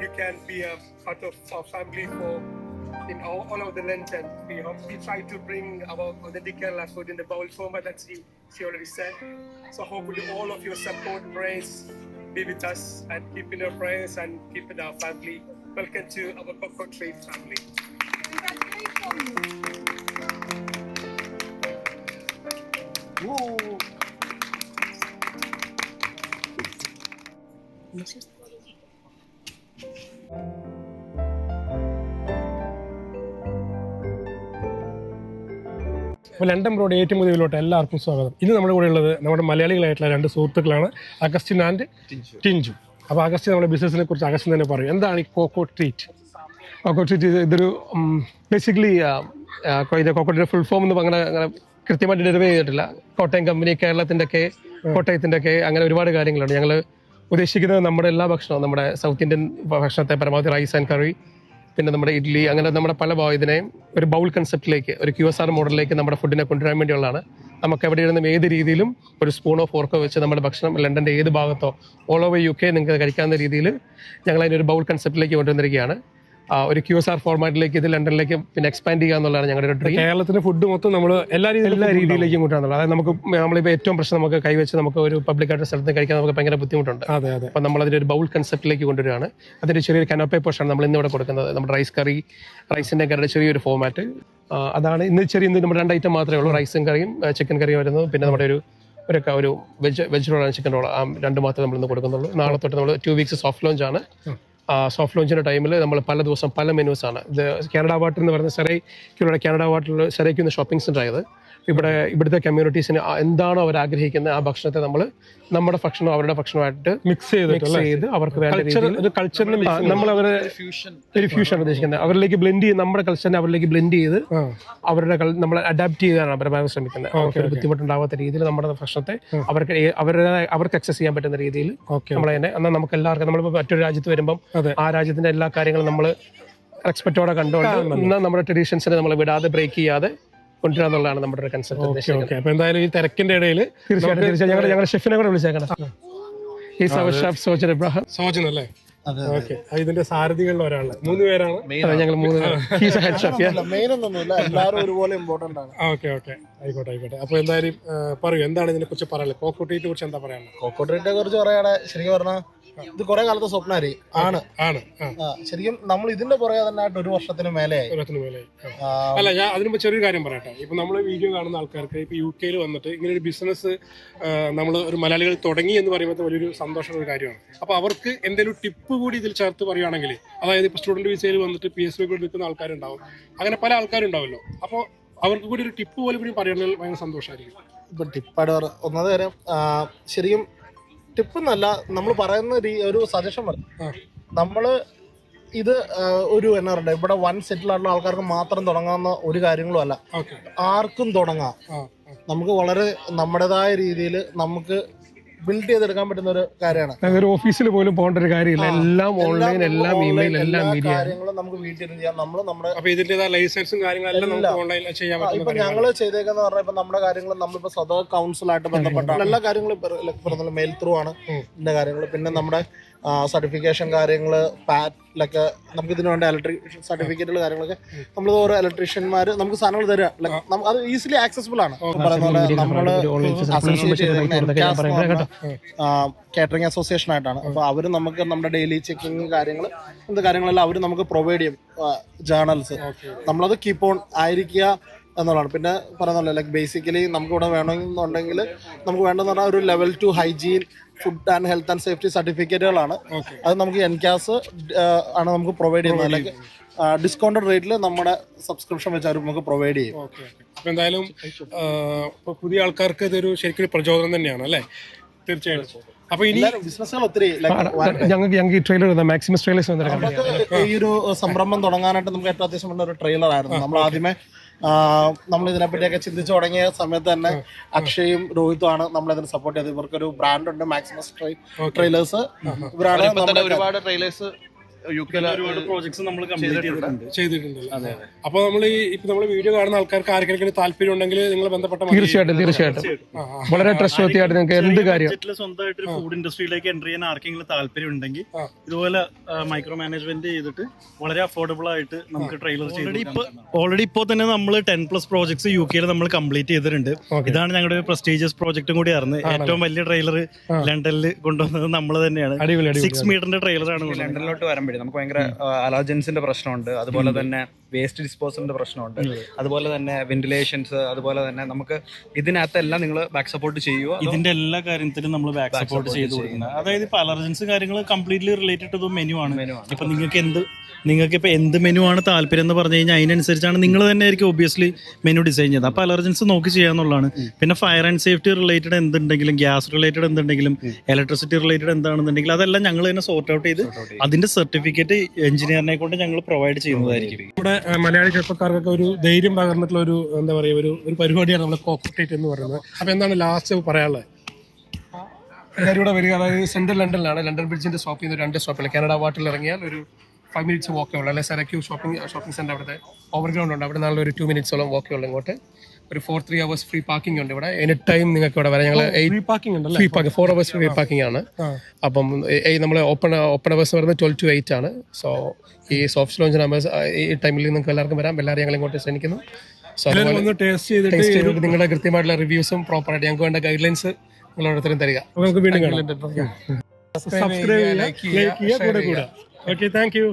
you can be a part of our family for in all, all of the Lenten. We hope we try to bring our authentic Kerala food in the bowl format that she, she already said. So hopefully all of your support, prayers be with us and keep in your prayers and keep in our family. Welcome to our Coco Trade family. അപ്പോൾ London broad ഏറ്റവും പുതിയതിലോട്ട് എല്ലാവർക്കും സ്വാഗതം. ഇന്ന് നമ്മുടെ കൂടെ ഉള്ളത് നമ്മുടെ മലയാളികളായിട്ടുള്ള രണ്ട് സുഹൃത്തുക്കളാണ് അഗസ്റ്റിൻ ആൻഡ് ടിഞ്ചു. അപ്പോൾ അഗസ്റ്റിൻ നമ്മുടെ ബിസിനസിനെ കുറിച്ച് അഗസ്റ്റിൻ തന്നെ പറയും. എന്താണ് ഈ കോക്കോ ട്രീറ്റ് കോക്കോ ട്രീറ്റ് ഇതൊരു ബേസിക്കലി ഇത് കോക്കോട്ടിന്റെ ഫുൾ ഫോം എന്ന് അങ്ങനെ അങ്ങനെ കൃത്യമായിട്ട് ഡെലിവറി ചെയ്തിട്ടില്ല. കോട്ടയം കമ്പനി കേരളത്തിന്റെ ഒക്കെ കോട്ടയത്തിന്റെ ഒക്കെ അങ്ങനെ ഒരുപാട് കാര്യങ്ങളുണ്ട്. ഞങ്ങൾ ഉദ്ദേശിക്കുന്നത് നമ്മുടെ എല്ലാ ഭക്ഷണവും നമ്മുടെ സൗത്ത് ഇന്ത്യൻ ഭക്ഷണത്തെ പരമാവധി റൈസ് ആൻഡ് കറി പിന്നെ നമ്മുടെ ഇഡ്ഡലി അങ്ങനെ നമ്മുടെ പല ഇതിനെയും ഒരു ബൗൾ കൺസെപ്റ്റിലേക്ക് ഒരു ക്യു എസ് ആർ മോഡലിലേക്ക് നമ്മുടെ ഫുഡിനെ കൊണ്ടുവരാൻ വേണ്ടിയുള്ളതാണ്. നമുക്ക് എവിടെ ഇരുന്നും ഏത് രീതിയിലും ഒരു സ്പൂണോ ഫോർക്കോ വെച്ച് നമ്മുടെ ഭക്ഷണം ലണ്ടന്റെ ഏത് ഭാഗത്തോ ഓൾ ഓവർ യു കെ നിങ്ങൾക്ക് കഴിക്കാവുന്ന രീതിയിൽ ഞങ്ങൾ അതിനൊരു ബൗൾ കൺസെപ്റ്റിലേക്ക് കൊണ്ടുവന്നിരിക്കുകയാണ്. ഒരു ക്യു എസ് ആർ ഫോർമാറ്റിലേക്ക് ഇത് ലണ്ടനിലേക്ക് പിന്നെ എക്സ്പാൻഡ് ചെയ്യുക എന്നുള്ളതാണ് ഞങ്ങളുടെ ഒരു ഡ്രീം കേരളത്തിന്റെ ഫുഡ് മൊത്തം നമ്മൾ എല്ലാ രീതിയിലും എല്ലാ രീതിയിലേക്കും കൊണ്ടുവരുന്നുള്ളത് അതായത് നമുക്ക് നമ്മളിപ്പോൾ ഏറ്റവും പ്രശ്നം നമുക്ക് കൈവച്ച് നമുക്ക് ഒരു പബ്ലിക് ആയിട്ട് സ്ഥലത്ത് കഴിക്കാൻ നമുക്ക് ഭയങ്കര ബുദ്ധിമുട്ടുണ്ട്. അതെ അതെ. അപ്പം നമ്മൾ അതിന്റെ ഒരു ബൗൾ കൺസെപ്റ്റിലേക്ക് കൊണ്ടുവരികയാണ്. അതിന്റെ ചെറിയൊരു കനോപ്പേ പോഷാണ് നമ്മൾ ഇന്നിവിടെ കൊടുക്കുന്നത്. നമ്മുടെ റൈസ് കറി റൈസിന്റെ കറിയുടെ ചെറിയൊരു ഫോമാറ്റ് അതാണ് ഇന്ന് ചെറിയ ഇന്ന് നമ്മുടെ രണ്ട് ഐറ്റം മാത്രമേ ഉള്ളൂ. റൈസും കറിയും ചിക്കൻ കറിയും വരുന്നത്. പിന്നെ നമ്മുടെ ഒരു ഒരു ഒരു വെജ് വെജ് റോളാണ് ചിക്കൻ റോൾ ആ രണ്ട് മാത്രമേ നമ്മൾ ഇന്ന് കൊടുക്കുന്നുള്ളൂ. നാളെ തൊട്ട് നമ്മൾ ടു വീക്സ് സോഫ്റ്റ് ലോഞ്ച് ആണ്. സോഫ്റ്റ് ലോഞ്ചിന്റെ ടൈമിൽ നമ്മൾ പല ദിവസം പല മെനുസാണ് ഇത് കാനഡ വാട്ടർ എന്ന് പറയുന്ന സെറൈക്കുള്ള കാനഡ വാട്ടറിൽ സെറൈക്കുന്ന ഷോപ്പിംഗ് സെന്റർ ആയത് ഇവിടെ ഇവിടുത്തെ കമ്മ്യൂണിറ്റീസിന് എന്താണോ അവർ ആഗ്രഹിക്കുന്നത് ആ ഭക്ഷണത്തെ നമ്മൾ നമ്മുടെ ഭക്ഷണം അവരുടെ ഭക്ഷണമായിട്ട് മിക്സ് ചെയ്ത് മിക്സ് ചെയ്ത് അവർക്ക് വേണ്ട രീതിയിൽ ഒരു കൾച്ചറിന് ആ, നമ്മൾ അവരെ ഒരു ഫ്യൂഷൻ ഉദ്ദേശിക്കുന്നത്. അവരിലേക്ക് ബ്ലെൻഡ് ചെയ്ത് നമ്മുടെ കൾച്ചറിനെ അവരിലേക്ക് ബ്ലെൻഡ് ചെയ്ത് അവരുടെ നമ്മൾ അഡാപ്റ്റ് ചെയ്താണ് പരമാവധി ശ്രമിക്കുന്നത്. അവർക്ക് ഒരു ബുദ്ധിമുട്ടുണ്ടാവാത്ത രീതിയിൽ നമ്മുടെ ഭക്ഷണത്തെ അവർക്ക് അവരുടെ അവർക്ക് അക്സസ് ചെയ്യാൻ പറ്റുന്ന രീതിയിൽ ഓക്കെ നമ്മൾ തന്നെ എന്നാൽ നമുക്ക് എല്ലാവർക്കും നമ്മൾ മറ്റൊരു രാജ്യത്ത് വരുമ്പം ആ രാജ്യത്തിന്റെ എല്ലാ കാര്യങ്ങളും നമ്മൾ റെസ്പെക്റ്റോടെ കണ്ടുകൊണ്ട് എന്നാൽ നമ്മുടെ ട്രഡീഷൻസിനെ നമ്മൾ വിടാതെ ബ്രേക്ക് ചെയ്യാതെ കൊണ്ടുവരാന്നുള്ളതാണ് നമ്മുടെ ഒരു കൺസെപ്റ്റ് ഓക്കെ അപ്പൊ എന്തായാലും ഈ തിരക്കിന്റെ ഇടയിൽ തീർച്ചയായിട്ടും തീർച്ചയായും ഞങ്ങൾ ഞങ്ങളുടെ ഷെഫിനെ കൂടെ വിളിച്ചേക്കണം ഈ ഷെഫ് സോജൻ ഇബ്രാഹിം സോജൻ അല്ലേ? ഓക്കെ. ഇതിന്റെ സാരഥികളിൽ ഒരാളെ. മൂന്ന് പേരാണ്. ഞങ്ങൾ മൂന്ന് ഹീസ് ഹെഡ് ഷെഫ് മെയിൻ ഒന്നൊന്നുമില്ല. എല്ലാവരും ഒരുപോലെ ഇമ്പോർട്ടന്റ് ആണ്. Okay okay. ആയിക്കോട്ടെ ആയിക്കോട്ടെ. അപ്പൊ എന്തായാലും പറയൂ എന്താണ് ഇതിനെ കുറിച്ച് പറയാനുള്ളത് കോക്കോട്ടീറ്റിനെ കുറിച്ച് എന്താ പറയാനുള്ളത്? കോക്കോട്ടീറ്റിനെ കുറിച്ച് പറയാടെ ശരിക്കും പറഞ്ഞാൽ ഇത് കുറെ കാലത്തെ സ്വപ്നമായി ആണ്. ആണ്. ശരിക്കും നമ്മൾ ഇതിന്റെ പുറകെ തന്നെ ആയിട്ട് ഒരു വർഷത്തിന് മേലെയായി. മേലെ അല്ല ഞാൻ അതിന് മുമ്പ് ചെറിയൊരു കാര്യം പറയട്ടെ. ഇപ്പൊ നമ്മൾ വീഡിയോ കാണുന്ന ആൾക്കാർക്ക് ഇപ്പൊ യു കെയിൽ വന്നിട്ട് ഇങ്ങനെ ഒരു ബിസിനസ് നമ്മൾ ഒരു മലയാളികൾ തുടങ്ങി എന്ന് പറയുമ്പോൾ വലിയൊരു സന്തോഷമുള്ള ഒരു കാര്യമാണ്. അപ്പൊ അവർക്ക് എന്തെങ്കിലും ടിപ്പ് കൂടി ഇതിൽ ചേർത്ത് പറയുകയാണെങ്കിൽ അതായത് ഇപ്പൊ സ്റ്റുഡന്റ് വിസയിൽ വന്നിട്ട് പി എസ് സി കൂടി നിൽക്കുന്ന ആൾക്കാരുണ്ടാവും. അങ്ങനെ പല ആൾക്കാരുണ്ടാവല്ലോ. അപ്പോൾ അവർക്ക് കൂടി ഒരു ടിപ്പ് പോലെ കൂടി പറയുകയാണെങ്കിൽ ഭയങ്കര സന്തോഷമായിരിക്കും. ഇപ്പൊ ടിപ്പായിട്ട് പറ ഒന്നത് കാര്യം ശരിക്കും ടിപ്പ് എന്നല്ല നമ്മൾ പറയുന്ന ഒരു സജഷൻ പറഞ്ഞു നമ്മൾ നമ്മൾ ഇത് ഒരു എന്നാ പറയുക ഇവിടെ വൺ സെറ്റിൽ ആയിട്ടുള്ള ആൾക്കാർക്ക് മാത്രം തുടങ്ങാവുന്ന ഒരു കാര്യങ്ങളും അല്ല. ആർക്കും തുടങ്ങാം. നമുക്ക് വളരെ നമ്മുടേതായ രീതിയിൽ നമുക്ക് ബിൽഡ് ചെയ്തെടുക്കാൻ പറ്റുന്ന ഒരു കാര്യമാണ്. ഒരു ഓഫീസിൽ പോലും പോകേണ്ട ഒരു കാര്യമില്ല. എല്ലാം ഓൺലൈൻ എല്ലാം ഇമെയിൽ എല്ലാം മീഡിയ കാര്യങ്ങളും നമുക്ക് വീട്ടിൽ നിന്ന് ചെയ്യാം. നമ്മൾ നമ്മുടെ അപ്പൊ ലൈസൻസും കാര്യങ്ങളെല്ലാം നമുക്ക് ഓൺലൈനിൽ ചെയ്യാൻ ഇപ്പൊ ഞങ്ങൾ ചെയ്തേക്കെന്ന് പറഞ്ഞാൽ ഇപ്പൊ നമ്മുടെ കാര്യങ്ങൾ നമ്മളിപ്പോ സ്വതവ കൗൺസിലായിട്ട് ബന്ധപ്പെട്ട എല്ലാ കാര്യങ്ങളും മെയിൽ ത്രൂ ആണ് ഇതിന്റെ കാര്യങ്ങൾ പിന്നെ നമ്മുടെ സർട്ടിഫിക്കേഷൻ കാര്യങ്ങൾ പാറ്റിലൊക്കെ നമുക്ക് ഇതിനു വേണ്ട ഇലക്ട്രിക് സർട്ടിഫിക്കറ്റുകൾ കാര്യങ്ങളൊക്കെ നമ്മൾ ഓരോ ഇലക്ട്രീഷ്യന്മാർ നമുക്ക് സാധനങ്ങൾ തരിക അത് ഈസിലി ആക്സസിബിൾ ആണ്. പറയുന്ന പോലെ ചെയ്തേക്കുന്ന കാറ്ററിംഗ് അസോസിയേഷൻ ആയിട്ടാണ്. അപ്പോൾ അവർ നമുക്ക് നമ്മുടെ ഡെയിലി ചെക്കിങ് കാര്യങ്ങൾ എന്ത് കാര്യങ്ങളെല്ലാം അവർ നമുക്ക് പ്രൊവൈഡ് ചെയ്യും ജേണൽസ് നമ്മളത് കീപ്പ് ഓൺ ആയിരിക്കുക എന്നുള്ളതാണ്. പിന്നെ പറയുന്നല്ലോ ലൈക്ക് ബേസിക്കലി നമുക്ക് ഇവിടെ വേണമെന്നുണ്ടെങ്കിൽ നമുക്ക് വേണ്ടെന്ന് പറഞ്ഞാൽ ഒരു level two hygiene food and health and safety സർട്ടിഫിക്കറ്റുകളാണ് അത് നമുക്ക് എൻകാസ് ആണ് നമുക്ക് പ്രൊവൈഡ് ചെയ്യുന്നത്. ലൈക്ക് ഡിസ്കൗണ്ടഡ് റേറ്റിൽ നമ്മുടെ സബ്സ്ക്രിപ്ഷൻ വെച്ച് അവർ നമുക്ക് പ്രൊവൈഡ് ചെയ്യും. എന്തായാലും പുതിയ ആൾക്കാർക്ക് ഇതൊരു ശരിക്കും പ്രചോദനം തന്നെയാണ് അല്ലേ? തീർച്ചയായിട്ടും. അപ്പൊ ഇനി ബിസിനസ്സുകൾ ഒത്തിരി ഞങ്ങൾക്ക് ഞങ്ങൾക്ക് ഈ ട്രെയിലർ മാക്സിമം ട്രെയിലേഴ്സ് നമുക്ക് ഈ ഒരു സംരംഭം തുടങ്ങാനായിട്ട് നമുക്ക് ഏറ്റവും അത്യാവശ്യം ഒരു ട്രെയിലർ ആയിരുന്നു. നമ്മൾ ആദ്യമേ നമ്മൾ ഇതിനെപ്പറ്റിയൊക്കെ ചിന്തിച്ചു തുടങ്ങിയ സമയത്ത് തന്നെ അക്ഷയും രോഹിത്തും ആണ് നമ്മൾ ഇതിനെ സപ്പോർട്ട് ചെയ്തത്. ഇവർക്കൊരു ബ്രാൻഡ് ഉണ്ട് മാക്സിമസ് ട്രെയിലേഴ്സ് ഇവരാണ് ഒരുപാട് ട്രെയിലേഴ്സ് യു കെയിലെ ഒരുപാട് പ്രോജക്ട്സ് നമ്മൾ കംപ്ലീറ്റ് ചെയ്തിട്ടുണ്ട്. ചെയ്തിട്ടുണ്ടല്ലോ? അതെ അതെ. അപ്പോൾ നമ്മൾ ഈ ഇപ്പൊ നമ്മൾ വീഡിയോ കാണുന്ന ആൾക്കാർക്ക് ആർക്കെങ്കിലും താല്പര്യം ഉണ്ടെങ്കിൽ നിങ്ങൾ ബന്ധപ്പെട്ട തീർച്ചയായിട്ടും തീർച്ചയായിട്ടും. വളരെ ട്രസ്റ്റ് ആയിട്ട് നിങ്ങൾക്ക് എന്ത് കാര്യം? സ്വന്തമായിട്ട് ഒരു ഫുഡ് ഇൻഡസ്ട്രിയിലേക്ക് എന്റർ ചെയ്യാൻ ആർക്കെങ്കിലും താല്പര്യം ഉണ്ടെങ്കിൽ ഇതുപോലെ മൈക്രോ മാനേജ്മെന്റ് ചെയ്തിട്ട് വളരെ അഫോർഡബിൾ ആയിട്ട് നമുക്ക് ട്രെയിലർ ഓൾറെഡി ഇപ്പൊ ഓൾറെഡി ഇപ്പോ തന്നെ നമ്മൾ ടെൻ പ്ലസ് പ്രോജക്ട്സ് യു കെയിൽ നമ്മൾ കംപ്ലീറ്റ് ചെയ്തിട്ടുണ്ട്. ഇതാണ് ഞങ്ങളുടെ ഒരു പ്രസ്റ്റീജിയസ് പ്രോജക്റ്റും കൂടി ആയിരുന്നു ഏറ്റവും വലിയ ട്രെയിലർ ലണ്ടനിൽ കൊണ്ടുവന്നത് നമ്മൾ തന്നെയാണ്. സിക്സ് മീറ്ററിന്റെ ട്രെയിലറാണ് കൊണ്ടുവന്നത്. ലണ്ടനിലോട്ട് വരുമ്പോഴേ നമുക്ക് ഭയങ്കര അലർജൻസിന്റെ പ്രശ്നമുണ്ട്. അതുപോലെ തന്നെ വേസ്റ്റ് ഡിസ്പോസലിന്റെ പ്രശ്നമുണ്ട്. അതുപോലെ തന്നെ വെന്റിലേഷൻസ് അതുപോലെ തന്നെ നമുക്ക് ഇതിനകത്തെല്ലാം നിങ്ങൾ ബാക്ക് സപ്പോർട്ട് ചെയ്യുക ഇതിന്റെ എല്ലാ കാര്യത്തിലും നമ്മൾ ബാക്ക് സപ്പോർട്ട് ചെയ്ത് കൊടുക്കുന്നത്. അതായത് ഇപ്പൊ അലർജൻസ് കാര്യങ്ങൾ കംപ്ലീറ്റ്ലി റിലേറ്റഡ് ടു മെനു ആണ്. ഇപ്പൊ നിങ്ങൾക്ക് എന്ത് നിങ്ങൾക്ക് ഇപ്പൊ എന്ത് മെനു ആണ് താല്പര്യം എന്ന് പറഞ്ഞു കഴിഞ്ഞാൽ അതിനനുസരിച്ചാണ് നിങ്ങൾ തന്നെ ആയിരിക്കും ഒബിയസ്ലി മെനു ഡിസൈൻ ചെയ്യുന്നത്. അപ്പോൾ അലർജൻസ് നോക്കി ചെയ്യാന്നുള്ളതാണ്. പിന്നെ ഫയർ ആൻഡ് സേഫ്റ്റി റിലേറ്റഡ് എന്തുണ്ടെങ്കിലും ഗ്യാസ് റിലേറ്റഡ് എന്തുണ്ടെങ്കിലും ഇലക്ട്രിസിറ്റി റിലേറ്റഡ് എന്താണെന്നുണ്ടെങ്കിൽ അതെല്ലാം ഞങ്ങൾ തന്നെ സോർട്ട് ഔട്ട് ചെയ്ത് അതിന്റെ സർട്ടിഫിക്കറ്റ് എഞ്ചിനീയറിനെ കൊണ്ട് ഞങ്ങൾ പ്രൊവൈഡ് ചെയ്യുന്നതായിരിക്കും. ആ, മലയാളി ചെറുപ്പക്കാർക്കൊക്കെ ഒരു ധൈര്യം പകർന്നിട്ടുള്ള ഒരു എന്താ പറയുക ഒരു ഒരു പരിപാടിയാണ് നമ്മൾ കോപ്പറേറ്റ് എന്ന് പറയുന്നത്. അപ്പോൾ എന്താണ് ലാസ്റ്റ് പറയാനുള്ളത് എല്ലാവരും വരിക. അതായത് സെൻട്രൽ ലണ്ടനിലാണ് ലണ്ടൻ ബ്രിഡ്ജിന്റെ സ്റ്റോപ്പ് നിന്ന് രണ്ട് സ്റ്റോപ്പിൽ കാനഡ വാട്ടിൽ ഇറങ്ങിയാൽ ഒരു ഫൈവ് മിനിറ്റ്സ് വാക്കേ ഉള്ളൂ. അല്ലെങ്കിൽ Surrey Quays shopping shopping centre അവിടുത്തെ ഓവർഗ്രൗണ്ട് ഉണ്ട്. അവിടെ നിന്നുള്ള ഒരു ടു മിനിറ്റ്സോളം വാക്കേ ഉള്ളൂ ഇങ്ങോട്ട്. ഒരു four three hours free parking ഉണ്ട് ഇവിടെ. എനി ടൈം നിങ്ങൾക്ക് ഇവിടെ വരാം. ഞങ്ങൾ free parking four hours free parking ആണ്. അപ്പം നമ്മൾ ഓപ്പൺ ഓപ്പൺ അവേഴ്സ് വരുന്നത് ട്വൽവ് ടു എയ്റ്റ് ആണ്. സോ ഈ സോഫ്റ്റ് ലോഞ്ച് നമ്പേഴ്സ് ഈ ടൈമിൽ നിങ്ങൾക്ക് എല്ലാവർക്കും വരാം. എല്ലാവരും ഞങ്ങൾ ഇങ്ങോട്ട് ക്ഷണിക്കുന്നു. സോ ടേസ്റ്റ് ചെയ്തിട്ട് നിങ്ങളുടെ കൃത്യമായിട്ടുള്ള റിവ്യൂസും പ്രോപ്പറായിട്ട് ഞങ്ങൾക്ക് വേണ്ട ഗൈഡ് ലൈൻസ് നിങ്ങൾ ഓരോരുത്തരും തരിക. നമുക്ക് വീണ്ടും സബ്സ്ക്രൈബ് ചെയ്യുക ലൈക്ക് ചെയ്യുക കൂടെ കൂടെ. Okay thank you.